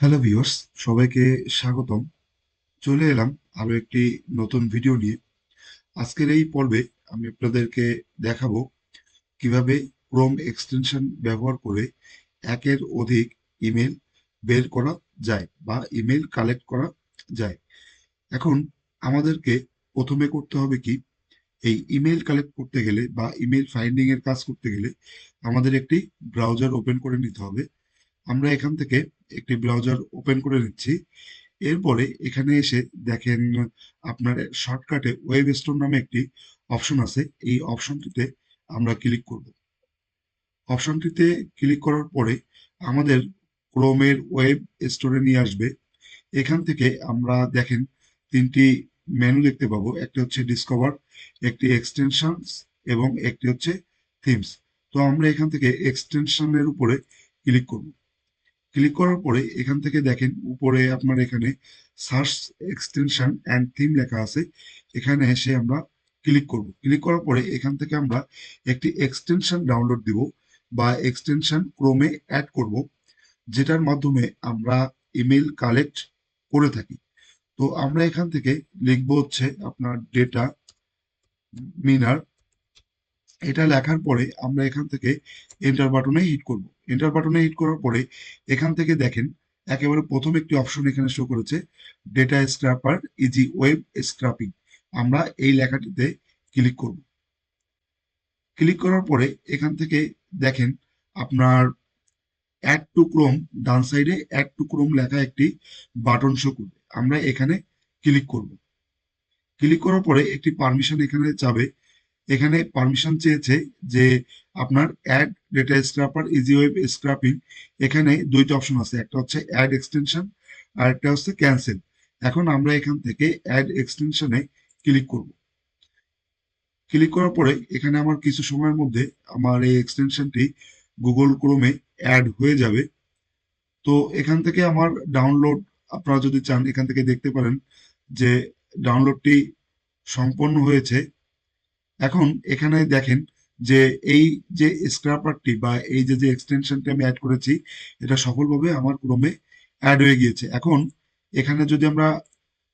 Hello viewers সবাইকে স্বাগতম। চলে এলাম আরও একটি নতুন ভিডিও নিয়ে। আজকের এই পর্বে আমি আপনাদেরকে দেখাবো কীভাবে ক্রোম এক্সটেনশন ব্যবহার করে একের অধিক ইমেল বের করা যায় বা ইমেল কালেক্ট করা যায়। এখন আমাদেরকে প্রথমে করতে হবে কি, এই ইমেল কালেক্ট করতে গেলে বা ইমেল ফাইন্ডিং এর কাজ করতে গেলে আমাদের একটি ব্রাউজার ওপেন করে নিতে হবে। আমরা এখান থেকে একটি ব্রাউজার ওপেন করে নিচ্ছি। এরপরে এখানে এসে দেখেন আপনার শর্টকাটে ওয়েব স্টোর নামে একটি অপশন আছে। এই অপশনটিতে আমরা ক্লিক করব। অপশনটিতে ক্লিক করার পরে আমাদের ক্রোমের ওয়েব স্টোরে নিয়ে আসবে। এখান থেকে আমরা দেখেন তিনটি মেনু দেখতে পাবো। একটি হচ্ছে ডিসকভার একটি এক্সটেনশনস এবং একটি হচ্ছে থিমস তো আমরা এখান থেকে এক্সটেনশনের উপরে ক্লিক করব। ক্লিক করার পরে এখান থেকে দেখেন উপরে আপনার এখানে সার্চ এক্সটেনশন অ্যান্ড থিম লেখা আছে, এখানে এসে আমরা ক্লিক করব। ক্লিক করার পরে এখান থেকে আমরা একটি এক্সটেনশন ডাউনলোড দিব বা এক্সটেনশন ক্রোমে অ্যাড করব, যেটার মাধ্যমে আমরা ইমেল কালেক্ট করে থাকি। তো আমরা এখান থেকে লিখব হচ্ছে আপনার ডেটা মিনার। এটা লেখার পরে আমরা এখান থেকে এন্টার বাটনে হিট করব। এন্টার বাটনে হিট করার পরে এখান থেকে দেখেন, একেবারে প্রথম একটি অপশন এখানে শো করেছে data scraper easy web scraping আমরা এই লেখাটিতে ক্লিক করব। ক্লিক করার পরে এখান থেকে দেখেন, আপনার অ্যাড টু ক্রোম ডান সাইডে অ্যাড টু ক্রোম লেখা একটি বাটন শো করবে। আমরা এখানে ক্লিক করব। ক্লিক করার পরে একটি পারমিশন এখানে যাবে এখানে পারমিশন চেয়েছে যে আপনার add data scraper easy web scraping এখানে দুইটা অপশন আছে। একটা হচ্ছে অ্যাড এক্সটেনশন আর একটা হচ্ছে ক্যান্সেল এখন আমরা এখান থেকে অ্যাড এক্সটেনশনে ক্লিক করব। ক্লিক করার পরে এখানে আমার কিছু সময়ের মধ্যে আমার এই এক্সটেনশনটি গুগল ক্রোমে অ্যাড হয়ে যাবে। তো এখান থেকে আমার ডাউনলোড আপনারা যদি চান এখান থেকে দেখতে পারেন যে ডাউনলোডটি সম্পন্ন হয়েছে। এখন এখানে দেখেন যে এই যে স্ক্র্যাপারটি বা এই যে যে এক্সটেনশনটি আমি অ্যাড করেছি, এটা সফলভাবে আমার ক্রোমে অ্যাড হয়ে গিয়েছে। এখন এখানে যদি আমরা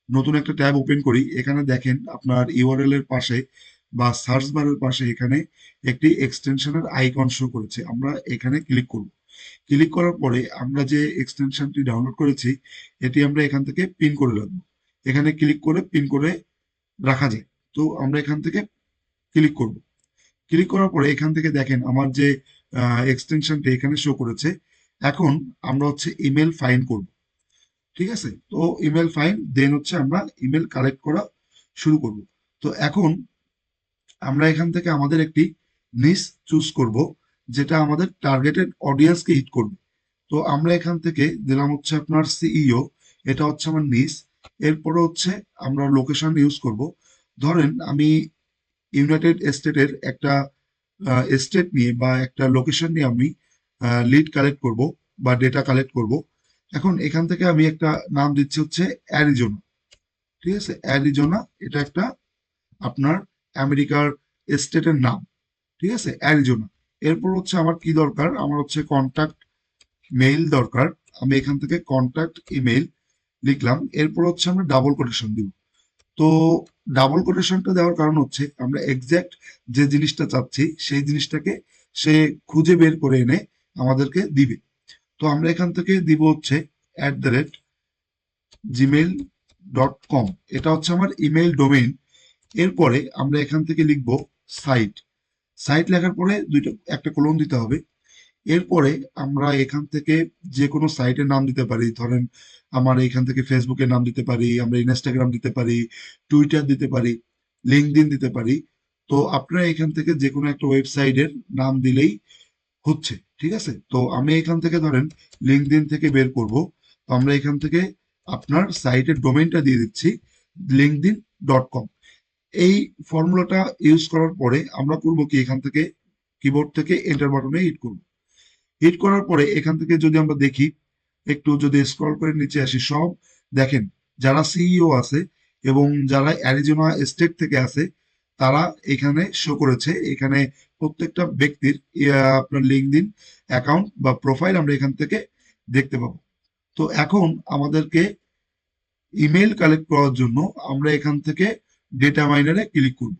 নতুন একটা ট্যাব ওপেন করি, এখানে দেখেন আপনার ইউআরএল এর পাশে বা সার্চ বারের পাশে এখানে একটি এক্সটেনশনের আইকন শো করেছে। আমরা এখানে ক্লিক করব। ক্লিক করার পরে আমরা যে এক্সটেনশনটি ডাউনলোড করেছি, এটি আমরা এখান থেকে পিন করে রাখব। এখানে ক্লিক করে পিন করে রাখা যায় তো আমরা এখান থেকে ক্লিক করব। ক্লিক করার পরে এখান থেকে দেখেন আমার যে এক্সটেনশনটি এখানে শো করেছে, এখন আমরা হচ্ছে ইমেল ফাইন করব। ঠিক আছে? তো ইমেল ফাইন দেন হচ্ছে আমরা ইমেল কালেক্ট করা শুরু করব। তো এখন আমরা এখান থেকে আমাদের একটি নিস চুজ করব, যেটা আমাদের টার্গেটেড অডিয়েন্সকে হিট করবে। তো আমরা এখান থেকে দিলাম হচ্ছে আপনার সিইও এটা হচ্ছে আমার নিস এরপরে হচ্ছে আমরা লোকেশন ইউজ করব। ধরেন আমি ইউনাইটেড স্টেটের একটা স্টেট নিয়ে বা একটা লোকেশন নিয়ে আমি লিড কালেক্ট করব বা ডেটা কালেক্ট করব। এখন এখান থেকে আমি একটা নাম দিচ্ছি হচ্ছে অ্যারিজোনা ঠিক আছে? অ্যারিজোনা এটা একটা আপনার আমেরিকার স্টেটের নাম। ঠিক আছে? অ্যারিজোনা এরপর হচ্ছে আমার কি দরকার? আমার হচ্ছে কন্ট্যাক্ট মেইল দরকার। আমি এখান থেকে কন্ট্যাক্ট ইমেইল লিখলাম। এরপর হচ্ছে আমরা ডাবল কোটেশন দিব। তো ডাবল কোটেশনটা দেওয়ার কারণ হচ্ছে, আমরা এক্স্যাক্ট যে জিনিসটা চাচ্ছি, সেই জিনিসটাকে সে খুঁজে বের করে এনে আমাদেরকে দিবে। তো আমরা এখান থেকে দিব হচ্ছে at the rate Gmail dot com এটা হচ্ছে আমার ইমেল ডোমেইন এরপরে আমরা এখান থেকে লিখব সাইট সাইট লেখার পরে দুইটা, একটা কলম দিতে হবে। এরপরে আমরা এখান থেকে যে কোনো সাইটের নাম দিতে পারি। ধরেন আমার এখান থেকে ফেসবুকের নাম দিতে পারি, আমরা ইনস্টাগ্রাম দিতে পারি টুইটার দিতে পারি লিঙ্কডিন দিতে পারি। তো আপনারা এখান থেকে যে কোনো একটা ওয়েবসাইটের নাম দিলেই হচ্ছে, ঠিক আছে? তো আমি এখান থেকে ধরেন লিঙ্কডিন থেকে বের করব। তো আমরা এখান থেকে আপনার সাইটের ডোমেইনটা দিয়ে দিচ্ছি লিঙ্কডিন ডট কম এই ফর্মুলাটা ইউজ করার পরে আমরা করব কি? এখান থেকে কিবোর্ড থেকে এন্টার বাটনে হিট করব। হিট করার পরে এখান থেকে যদি আমরা দেখি, একটু যদি স্ক্রল করে নিচে আসি, সব দেখেন যারা সিইও আছে এবং যারা অ্যারিজোনা স্টেট থেকে আছে, তারা এখানে শো করেছে। এখানে প্রত্যেকটা ব্যক্তির আপনার লিঙ্কডিন অ্যাকাউন্ট বা প্রোফাইল আমরা এখান থেকে দেখতে পাবো। তো এখন আমাদেরকে ইমেল কালেক্ট করার জন্য আমরা এখান থেকে ডেটা মাইনারে ক্লিক করব।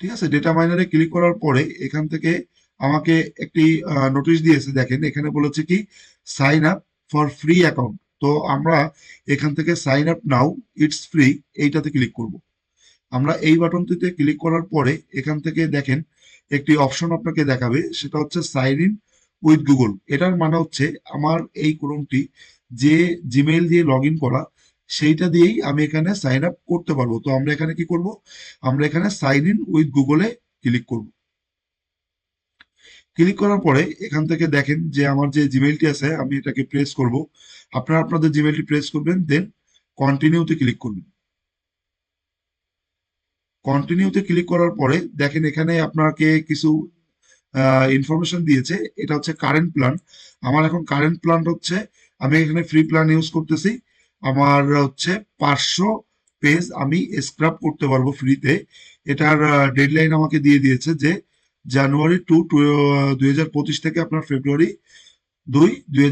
ঠিক আছে? ডেটা মাইনারে ক্লিক করার পরে এখান থেকে আমাকে একটি নোটিশ দিয়েছে, দেখেন, এখানে বলেছে কি sign up for free account তো আমরা এখান থেকে sign up now it's free এইটাতে ক্লিক করব। আমরা এই বাটনটিতে ক্লিক করার পরে এখান থেকে দেখেন, একটি অপশন আপনাকে দেখাবে, সেটা হচ্ছে সাইন ইন উইথ গুগল এটার মানে হচ্ছে আমার এই ক্রোমটি যে জিমেইল দিয়ে লগ করা, সেইটা দিয়েই আমি এখানে সাইন আপ করতে পারব। তো আমরা এখানে কি করব? আমরা এখানে সাইন ইন উইথ গুগলে ক্লিক করব। ক্লিক করার পরে এখান থেকে দেখেন যে আমার যে জিমেইলটি আছে, আমি এটাকে প্রেস করব। আপনারা আপনাদের জিমেইলটি প্রেস করবেন দেন কন্টিনিউতে ক্লিক করবেন। কন্টিনিউতে ক্লিক করার পরে দেখেন এখানে আপনাকে কিছু ইনফরমেশন দিয়েছে। এটা হচ্ছে কারেন্ট প্ল্যান আমার এখন কারেন্ট প্ল্যান হচ্ছে, আমি এখানে ফ্রি প্ল্যান ইউজ করতেছি। আমার হচ্ছে পাঁচশো পেজ আমি স্ক্রাব করতে পারব ফ্রিতে এটার ডেডলাইন আমাকে দিয়ে দিয়েছে যে জানুয়ারি টু দুই হাজার পঁচিশ থেকে আপনার ফেব্রুয়ারি দুই দুই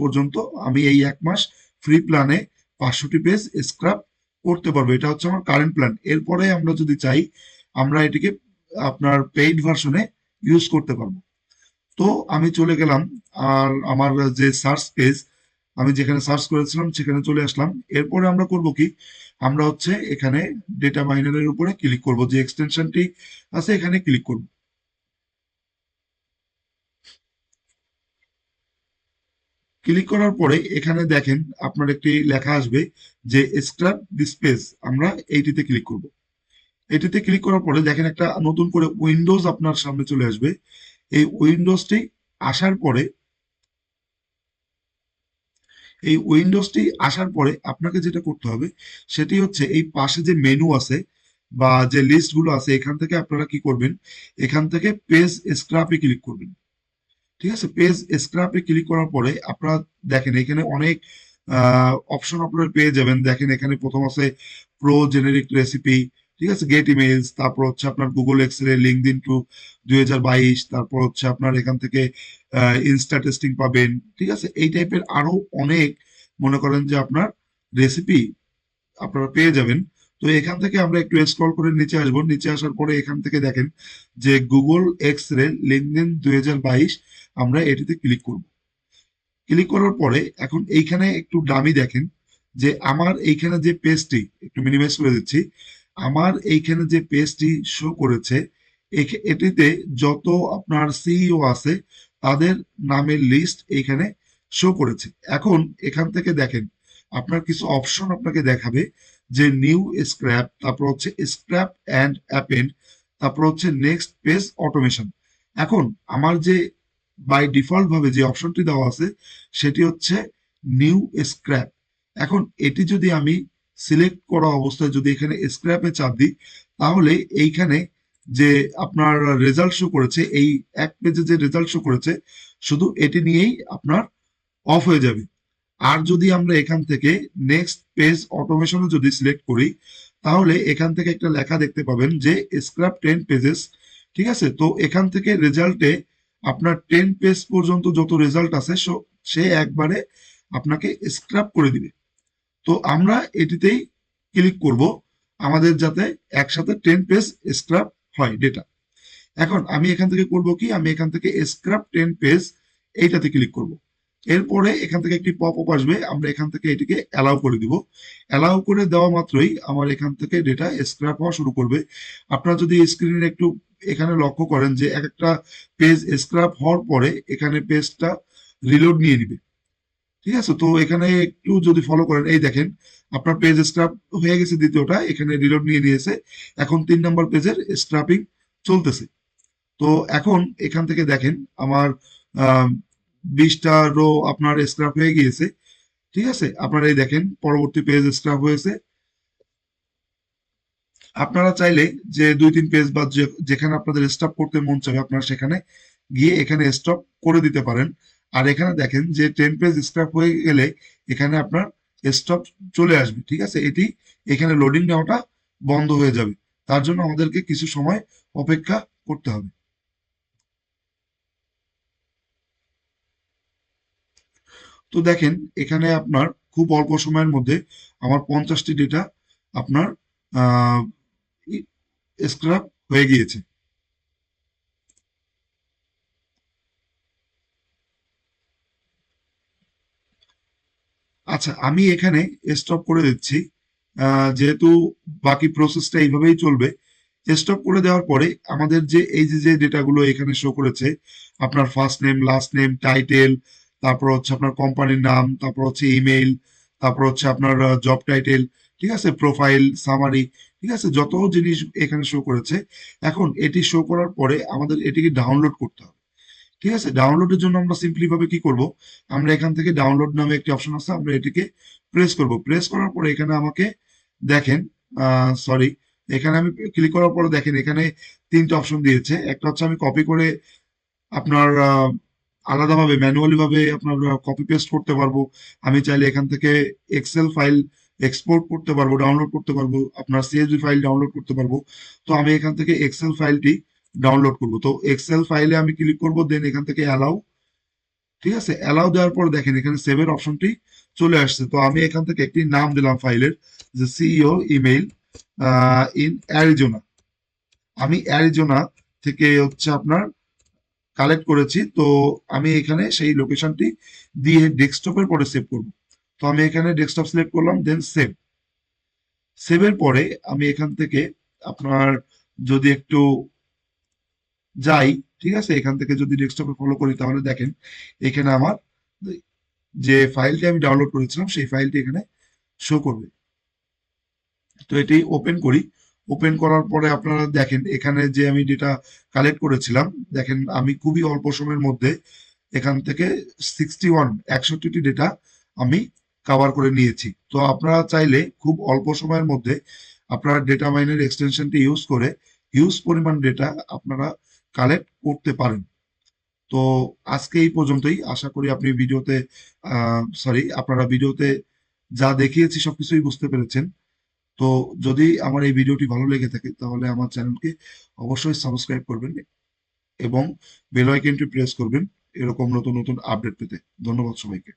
পর্যন্ত আমি এই এক মাস ফ্রি প্ল্যানে পাঁচশোটি পেজ স্ক্রাপ করতে পারব। এটা হচ্ছে আমার কারেন্ট প্ল্যান এরপরে আমরা যদি চাই, আমরা এটিকে আপনার পেইড ভার্সনে ইউজ করতে পারব। তো আমি চলে গেলাম, আর আমার যে সার্চ পেজ আমি যেখানে সার্চ করেছিলাম সেখানে চলে আসলাম। এরপরে আমরা করব কি? আমরা হচ্ছে এখানে ডেটা মাইনারের উপরে ক্লিক করব। যে এক্সটেনশনটি আছে, এখানে ক্লিক করব। ক্লিক করার পরে এখানে দেখেন আপনার একটি লেখা আসবে যে দিস পেজ আমরা এইটিতে ক্লিক করব। এটিতে ক্লিক করার পরে দেখেন একটা নতুন করে উইন্ডোজ আপনার সামনে চলে আসবে। এই উইন্ডোজটি আসার পরে, এই উইন্ডোজটি আসার পরে আপনাকে যেটা করতে হবে সেটি হচ্ছে এই পাশে যে মেনু আছে বা যে লিস্টগুলো আছে, এখান থেকে আপনারা কি করবেন? এখান থেকে পেজ স্ক্রাপে ক্লিক করবেন। ঠিক আছে পেজ স্ক্রাপে ক্লিক করার পরে আপনারা দেখেন এখানে অনেক অপশন আপনারা পেয়ে যাবেন। দেখেন এখানে প্রথম আছে প্রো জেনেরিক রেসিপি ঠিক আছে গেট ইমেলস তারপর হচ্ছে আপনার গুগল এক্সেল লিঙ্ক দিন টু দুই হাজার বাইশ, তারপর হচ্ছে আপনার এখান থেকে ইনস্টা টেস্টিং পাবেন, ঠিক আছে। এই টাইপের আরও অনেক মনে করেন যে আপনার রেসিপি আপনারা পেয়ে যাবেন। তো এখান থেকে আমরা একটু স্ক্রল করে নিচে আসব। নিচে আসার পরে এখান থেকে দেখেন যে গুগল এক্স রে লেনদেন দুই হাজার বাইশ আমরা এটিতে ক্লিক করব। ক্লিক করার পরে এখন এইখানে একটু দামি দেখেন যে আমার এইখানে যে পেজটি একটু মিনিমাইজ করে দিচ্ছি, আমার এইখানে যে পেজটি শো করেছে এটিতে যত আপনার সিইও আছে তাদের নামের লিস্ট এইখানে শো করেছে। এখন এখান থেকে দেখেন আপনার কিছু অপশন আপনাকে দেখাবে যে নিউ স্ক্র্যাপ, তারপর হচ্ছে স্ক্র্যাপ অ্যান্ড অ্যাপেন্ড, তারপর হচ্ছে নেক্সট পেজ অটোমেশন। এখন আমার যে বাই ডিফল্ট ভাবে যে অপশনটি দেওয়া আছে, সেটি হচ্ছে নিউ স্ক্র্যাপ। এখন এটি যদি আমি সিলেক্ট করা অবস্থায় যদি এখানে স্ক্র্যাপে চাপ দিই, তাহলে এইখানে যে আপনার রেজাল্ট শো করেছে, এই এক পেজে যে রেজাল্ট শো করেছে, শুধু এটি নিয়েই আপনার অফ হয়ে যাবে। আর যদি আমরা এখান থেকে নেক্সট পেজ অটোমেশনে যদি সিলেক্ট করি, তাহলে এখান থেকে একটা লেখা দেখতে পাবেন যে স্ক্রাপ টেন পেজেস ঠিক আছে? তো এখান থেকে রেজাল্টে আপনার টেন পেজ পর্যন্ত যত রেজাল্ট আছে, সে একবারে আপনাকে স্ক্রাপ করে দিবে। তো আমরা এটিতেই ক্লিক করব, আমাদের যাতে একসাথে টেন পেজ স্ক্রাপ হয় ডেটা এখন আমি এখান থেকে করব কি? আমি এখান থেকে স্ক্রাপ টেন পেজ এইটাতে ক্লিক করব। এরপরে এখান থেকে একটি পপ আপ আসবে, আমরা এখান থেকে এটিকে অ্যালাউ করে দিব। অ্যালাউ করে দেওয়া মাত্রই আমার এখান থেকে ডেটা স্ক্র্যাপ হওয়া শুরু করবে। আপনারা যদি স্ক্রিনে একটু এখানে লক্ষ্য করেন যে এক একটা পেজ স্ক্র্যাপ হওয়ার পরে এখানে পেজটা রিলোড নিয়ে নিবে। ঠিক আছে? তো এখানে একটু যদি ফলো করেন, এই দেখেন, আপনার পেজ স্ক্রাপ হয়ে গেছে দ্বিতীয়টা, এখানে রিলোড নিয়ে নিয়েছে। এখন তিন নম্বর পেজের স্ক্রাপিং চলতেছে। তো এখন এখান থেকে দেখেন, আমার বিশটা রো আপনার স্ক্রাপ হয়ে গিয়েছে, ঠিক আছে? আপনারা এই দেখেন, পরবর্তী পেজ স্ক্রাপ হয়েছে। আপনারা চাইলে যে দুই তিন পেজ বা যেখানে আপনাদের স্টপ করতে মন চাবে আপনারা সেখানে গিয়ে এখানে স্টপ করে দিতে পারেন। আর এখানে দেখেন যে টেন পেজ স্ক্র্যাপ হয়ে গেলে এখানে আপনার স্টপ চলে আসবে, ঠিক আছে? এটি এখানে লোডিং নেওয়াটা বন্ধ হয়ে যাবে। তার জন্য আমাদেরকে কিছু সময় অপেক্ষা করতে হবে। তো দেখেন, এখানে আপনার খুব অল্প সময়ের মধ্যে আমার পঞ্চাশটি ডেটা আপনার স্ক্রাপ হয়ে গিয়েছে। আচ্ছা আমি এখানে স্টপ করে দিচ্ছি। যেহেতু বাকি প্রসেসটা এইভাবেই চলবে স্টপ করে দেওয়ার পরে আমাদের যে, এই যে যে ডেটাগুলো এখানে শো করেছে, আপনার first name last name title তারপর হচ্ছে আপনার কোম্পানির নাম, তারপর হচ্ছে ইমেইল তারপর হচ্ছে আপনার জব টাইটেল ঠিক আছে? প্রোফাইল সামারি ঠিক আছে? যত জিনিস এখানে শো করেছে, এখন এটি শো করার পরে আমাদের এটিকে ডাউনলোড করতে হবে, ঠিক আছে? ডাউনলোডের জন্য আমরা সিম্পলি ভাবে কি করব? আমরা এখান থেকে ডাউনলোড নামে একটি অপশন আছে, আমরা এটিকে প্রেস করব। প্রেস করার পরে এখানে আমাকে দেখেন সরি এখানে আমি ক্লিক করার পরে দেখেন, এখানে তিনটা অপশন দিয়েছে। একটা হচ্ছে আমি কপি করে আপনার আলাদাভাবে ম্যানুয়ালি ভাবে আপনার কপি পেস্ট করতে পারব। আমি চাইলে এখান থেকে এক্সেল ফাইল এক্সপোর্ট করতে পারব ডাউনলোড করতে পারব, আপনার সিএসভি ফাইল ডাউনলোড করতে পারব। তো আমি এখান থেকে এক্সেল ফাইলটি ডাউনলোড করব। তো এক্সেল ফাইলে আমি ক্লিক করব দেন এখান থেকে অ্যালাউ ঠিক আছে? অ্যালাউ দেওয়ার পর দেখেন, এখানে সেভের অপশনটি চলে আসছে। তো আমি এখান থেকে একটি নাম দিলাম ফাইলের যে সিইও ইমেইল ইন অ্যারিজোনা আমি অ্যারিজোনা থেকে হচ্ছে আপনার কালেক্ট করেছি, তো আমি এখানে সেই লোকেশনটি দিয়ে ডেস্কটপের পরে সেভ করব। তো আমি এখানে ডেস্কটপ সিলেক্ট করলাম দেন সেভ সেভের পরে আমি এখান থেকে আপনার যদি একটু যাই, ঠিক আছে? এখান থেকে যদি ডেস্কটপে ফলো করি, তাহলে দেখেন এখানে আমার যে ফাইলটি আমি ডাউনলোড করেছিলাম, সেই ফাইলটি এখানে শো করবে। তো এটি ওপেন করি। ওপেন করার পরে আপনারা দেখেন, এখানে যে আমি ডেটা কালেক্ট করেছিলাম, দেখেন আমি খুবই অল্প সময়ের মধ্যে এখান থেকে সিক্সটি ওয়ান একষট্টিটি ডেটা আমি কভার করে নিয়েছি। তো আপনারা চাইলে খুব অল্প সময়ের মধ্যে আপনারা ডেটা মাইনের এক্সটেনশনটি ইউজ করে হিউজ পরিমাণ ডেটা আপনারা কালেক্ট করতে পারেন। তো আজকে এই পর্যন্তই। আশা করি আপনি ভিডিওতে সরি আপনারা ভিডিওতে যা দেখিয়েছি সবকিছুই বুঝতে পেরেছেন। তো যদি আমার এই ভিডিওটি ভালো লেগে থাকে, তাহলে আমার চ্যানেলকে অবশ্যই সাবস্ক্রাইব করবেন এবং বেল প্রেস করবেন এরকম নতুন নতুন আপডেট পেতে। ধন্যবাদ সবাইকে।